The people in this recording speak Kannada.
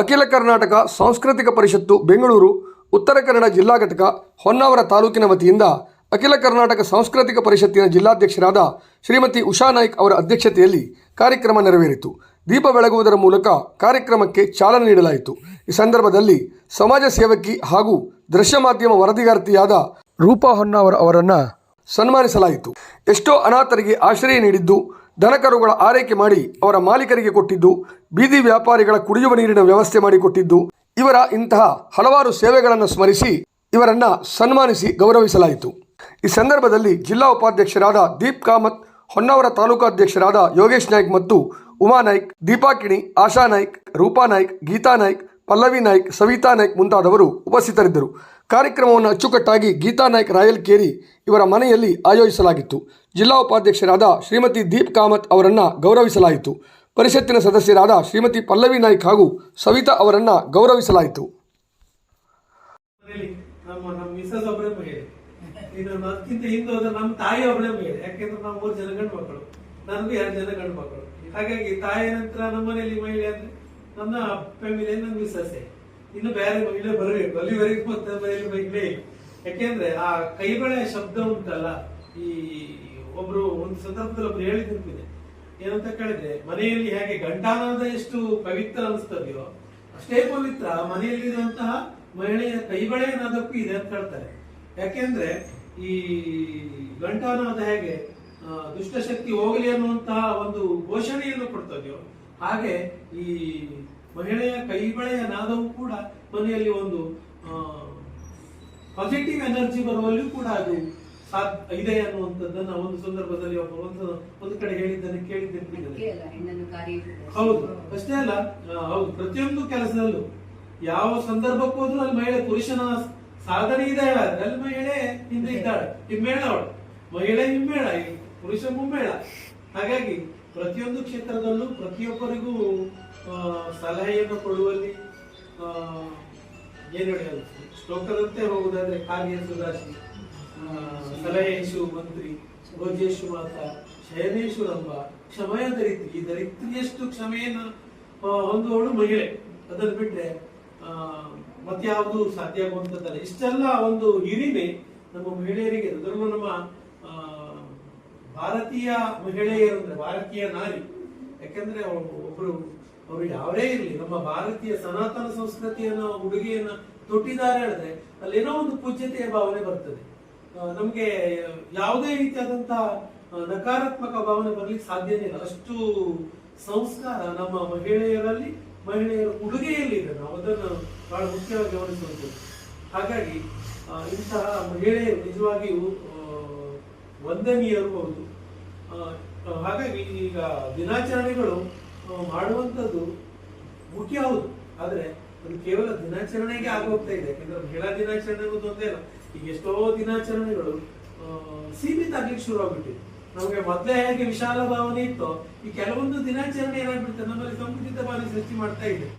ಅಖಿಲ ಕರ್ನಾಟಕ ಸಾಂಸ್ಕೃತಿಕ ಪರಿಷತ್ತು, ಬೆಂಗಳೂರು, ಉತ್ತರ ಕನ್ನಡ ಜಿಲ್ಲಾ ಘಟಕ, ಹೊನ್ನಾವರ ತಾಲೂಕಿನ ವತಿಯಿಂದ ಅಖಿಲ ಕರ್ನಾಟಕ ಸಾಂಸ್ಕೃತಿಕ ಪರಿಷತ್ತಿನ ಜಿಲ್ಲಾಧ್ಯಕ್ಷರಾದ ಶ್ರೀಮತಿ ಉಷಾ ನಾಯ್ಕ್ ಅವರ ಅಧ್ಯಕ್ಷತೆಯಲ್ಲಿ ಕಾರ್ಯಕ್ರಮ ನೆರವೇರಿತು. ದೀಪ ಬೆಳಗುವುದರ ಮೂಲಕ ಕಾರ್ಯಕ್ರಮಕ್ಕೆ ಚಾಲನೆ ನೀಡಲಾಯಿತು. ಈ ಸಂದರ್ಭದಲ್ಲಿ ಸಮಾಜ ಸೇವಕಿ ಹಾಗೂ ದೃಶ್ಯ ಮಾಧ್ಯಮ ವರದಿಗಾರ್ತಿಯಾದ ರೂಪಾ ಹೊನ್ನಾವರ ಅವರನ್ನು ಸನ್ಮಾನಿಸಲಾಯಿತು. ಎಷ್ಟೋ ಅನಾಥರಿಗೆ ಆಶ್ರಯ ನೀಡಿದ್ದು ದನಕರುಗಳ ಆರೈಕೆ ಮಾಡಿ ಅವರ ಮಾಲೀಕರಿಗೆ ಕೊಟ್ಟಿದ್ದು, ಬೀದಿ ವ್ಯಾಪಾರಿಗಳ ಕುಡಿಯುವ ನೀರಿನ ವ್ಯವಸ್ಥೆ ಮಾಡಿಕೊಟ್ಟಿದ್ದು ಇವರ ಇಂತಹ ಹಲವಾರು ಸೇವೆಗಳನ್ನು ಸ್ಮರಿಸಿ, ಇವರನ್ನ ಸನ್ಮಾನಿಸಿ ಗೌರವಿಸಲಾಯಿತು. ಈ ಸಂದರ್ಭದಲ್ಲಿ ಜಿಲ್ಲಾ ಉಪಾಧ್ಯಕ್ಷರಾದ ದೀಪ್ ಕಾಮತ್, ಹೊನ್ನಾವರ ತಾಲೂಕಾಧ್ಯಕ್ಷರಾದ ಯೋಗೇಶ್ ನಾಯ್ಕ್ ಮತ್ತು ಉಮಾ ನಾಯ್ಕ್ ದೀಪಾಕಿಣಿ ಆಶಾ ನಾಯ್ಕ್, ರೂಪಾ ನಾಯ್ಕ್, ಗೀತಾ ನಾಯ್ಕ್, ಪಲ್ಲವಿ ನಾಯ್ಕ್, ಸವಿತಾ ನಾಯ್ಕ್ ಮುಂತಾದವರು ಉಪಸ್ಥಿತರಿದ್ದರು. ಕಾರ್ಯಕ್ರಮವನ್ನು ಅಚ್ಚುಕಟ್ಟಾಗಿ ಗೀತಾ ನಾಯ್ಕ್ ರಾಯಲ್ಕೇರಿ ಇವರ ಮನೆಯಲ್ಲಿ ಆಯೋಜಿಸಲಾಗಿತ್ತು. ಜಿಲ್ಲಾ ಉಪಾಧ್ಯಕ್ಷರಾದ ಶ್ರೀಮತಿ ದೀಪ್ ಕಾಮತ್ ಅವರನ್ನು ಗೌರವಿಸಲಾಯಿತು. ಪರಿಷತ್ತಿನ ಸದಸ್ಯರಾದ ಶ್ರೀಮತಿ ಪಲ್ಲವಿ ನಾಯ್ಕ್ ಹಾಗೂ ಸವಿತಾ ಅವರನ್ನು ಗೌರವಿಸಲಾಯಿತು. ನಮ್ಮ ತಾಯಿ ನಾವು ಮೂರು ಜನ ಮಕ್ಕಳು. ನನಗೂ ಎರಡು ಜನ ಗಂಡು ಮಕ್ಕಳು. ಹಾಗಾಗಿ ತಾಯಿ ನಂತರ ನಮ್ಮ ಮನೆಯಲ್ಲಿ ಮಹಿಳೆ ಅಂದ್ರೆ ನನ್ನ ಫ್ಯಾಮಿಲಿ ನನ್ನ ಮಿಸಸ್ಸೇ ಇನ್ನು ಬೇರೆ ಮಹಿಳೆ ಬರಬೇಕು. ಅಲ್ಲಿವರೆಗೂ ಮತ್ತೆ ಮಹಿಳೆ. ಯಾಕೆಂದ್ರೆ ಆ ಕೈಬಳೆ ಶಬ್ದ ಉಂಟಲ್ಲ, ಈ ಒಬ್ರು ಒಂದು ಸಂದರ್ಭದಲ್ಲಿ ಒಬ್ರು ಹೇಳಿದಿರ್ತೀನಿ ಏನಂತ ಕೇಳಿದ್ರೆ, ಮನೆಯಲ್ಲಿ ಹೇಗೆ ಗಂಟಾನಾದ ಎಷ್ಟು ಪವಿತ್ರ ಅನಿಸ್ತದೆಯೋ, ಅಷ್ಟೇ ಪವಿತ್ರ. ಮನೆಯಲ್ಲಿರುವಂತಹ ಮಹಿಳೆಯ ಕೈಬಳೆಯನಾದಕ್ಕೂ ಇದೆ ಅಂತ ಹೇಳ್ತಾರೆ. ಯಾಕೆಂದ್ರೆ ಈ ಗಂಟಾನಾದ ಹೇಗೆ ದುಷ್ಟಶಕ್ತಿ ಹೋಗಲಿ ಅನ್ನುವಂತಹ ಒಂದು ಘೋಷಣೆಯನ್ನು ಕೊಡ್ತದೆಯೋ, ಹಾಗೆ ಈ ಮಹಿಳೆಯ ಕೈಬಳೆಯ ನಾದವು ಕೂಡ ಮನೆಯಲ್ಲಿ ಒಂದು ಪಾಸಿಟಿವ್ ಎನರ್ಜಿ ಬರುವಲ್ಲಿಯೂ ಕೂಡ ಅದು ಇದೆ ಅನ್ನುವಂಥದ್ದನ್ನ ಒಂದು ಸಂದರ್ಭದಲ್ಲಿ ಒಬ್ಬ ಒಂದು ಒಂದು ಕಡೆ ಹೇಳಿದ್ದನ್ನು ಕೇಳಿದ್ದೆ ಹೌದು ಅಷ್ಟೇ ಅಲ್ಲ ಹೌದು ಪ್ರತಿಯೊಂದು ಕೆಲಸದಲ್ಲೂ ಯಾವ ಸಂದರ್ಭಕ್ಕೂ ಹೋದ್ರೂ ಅಲ್ಲಿ ಮಹಿಳೆ ಪುರುಷನ ಸಾಧನೆ ಇದೆ ಹೇಳಾದ್ರೆ ಅಲ್ಲಿ ಮಹಿಳೆ ಹಿಂದೆ ಇದ್ದಾಳೆ ಹಿಮ್ಮೇಳ ಅವಳು. ಮಹಿಳೆ ಹಿಮ್ಮೇಳ ಪುರುಷ ಮುಮ್ಮೇಳ. ಹಾಗಾಗಿ ಪ್ರತಿಯೊಂದು ಕ್ಷೇತ್ರದಲ್ಲೂ ಪ್ರತಿಯೊಬ್ಬರಿಗೂ ಸಲಹೆಯನ್ನು ಕೊಡುವಲ್ಲಿ ಏನು ಹೇಳೋದು ಶ್ಲೋಕದಂತೆ ಹೋಗುದಾದ್ರೆ ಕಾರ್ಯ ಸುದಾಶಿ ಸಲಹೆಯೇಶು ಮಂತ್ರಿ ಭೋಜೇಶು ಮಾತ, ಶಯನೇಶು ರಂಭ, ಕ್ಷಮೆಯ ದರಿತ್ರಿ ಈ ದರಿತ್ರಿಯಷ್ಟು ಕ್ಷಮೆಯನ್ನು ಹೊಂದುವಳು ಮಹಿಳೆ. ಅದನ್ನು ಬಿಟ್ಟರೆ ಮತ್ಯಾವುದು ಸಾಧ್ಯ ಆಗುವಂಥದ್ದಲ್ಲ. ಇಷ್ಟೆಲ್ಲ ಒಂದು ಹಿರಿಮೆ ನಮ್ಮ ಮಹಿಳೆಯರಿಗೆ ಅದರಲ್ಲೂ ನಮ್ಮ ಭಾರತೀಯ ಮಹಿಳೆಯರು ಅಂದರೆ ಭಾರತೀಯ ನಾರಿ. ಯಾಕಂದ್ರೆ ಒಬ್ಬರು ಅವರು ಯಾರೇ ಇರಲಿ, ನಮ್ಮ ಭಾರತೀಯ ಸನಾತನ ಸಂಸ್ಕೃತಿಯನ್ನ ಉಡುಗೆಯನ್ನ ತೊಟ್ಟಿದ್ದಾರೆ ಹೇಳಿದ್ರೆ ಅಲ್ಲೇನೋ ಒಂದು ಪೂಜ್ಯತೆಯ ಭಾವನೆ ಬರ್ತದೆ. ನಮ್ಗೆ ಯಾವುದೇ ರೀತಿಯಾದಂತಹ ನಕಾರಾತ್ಮಕ ಭಾವನೆ ಬರ್ಲಿಕ್ಕೆ ಸಾಧ್ಯನೇ ಇಲ್ಲ. ಅಷ್ಟು ಸಂಸ್ಕಾರ ನಮ್ಮ ಮಹಿಳೆಯರಲ್ಲಿ, ಮಹಿಳೆಯರ ಉಡುಗೆಯಲ್ಲಿ ಇದೆ ನಾವು ಅದನ್ನು ಬಹಳ ಮುಖ್ಯವಾಗಿ ಗಮನಿಸುವಂಥದ್ದು. ಹಾಗಾಗಿ ಇಂತಹ ಮಹಿಳೆಯರು ನಿಜವಾಗಿಯೂ ವಂದನೀಯರು ಹೌದು. ಹಾಗಾಗಿ ಈಗ ದಿನಾಚರಣೆಗಳು ಮಾಡುವಂಥದ್ದು ಮುಖ್ಯ ಹೌದು. ಆದರೆ ಅದು ಕೇವಲ ದಿನಾಚರಣೆಗೆ ಆಗೋಗ್ತಾ ಇದೆ. ಯಾಕಂದ್ರೆ ಮಹಿಳಾ ದಿನಾಚರಣೆ ಅನ್ನೋದು ಒಂದೇ ಅಲ್ಲ. ಈಗ ಎಷ್ಟೋ ದಿನಾಚರಣೆಗಳು ಸೀಮಿತ ಆಗ್ಲಿಕ್ಕೆ ಶುರು ಆಗ್ಬಿಟ್ಟಿದೆ. ನಮಗೆ ಮೊದಲೇ ಹೇಗೆ ವಿಶಾಲ ಭಾವನೆ ಇತ್ತು, ಈ ಕೆಲವೊಂದು ದಿನಾಚರಣೆ ಏನಾಗ್ಬಿಡುತ್ತೆ? ನಮ್ಮಲ್ಲಿ ಸಂಕುಚಿತ ಭಾವನೆ ಸೃಷ್ಟಿ ಮಾಡ್ತಾ ಇದೆ.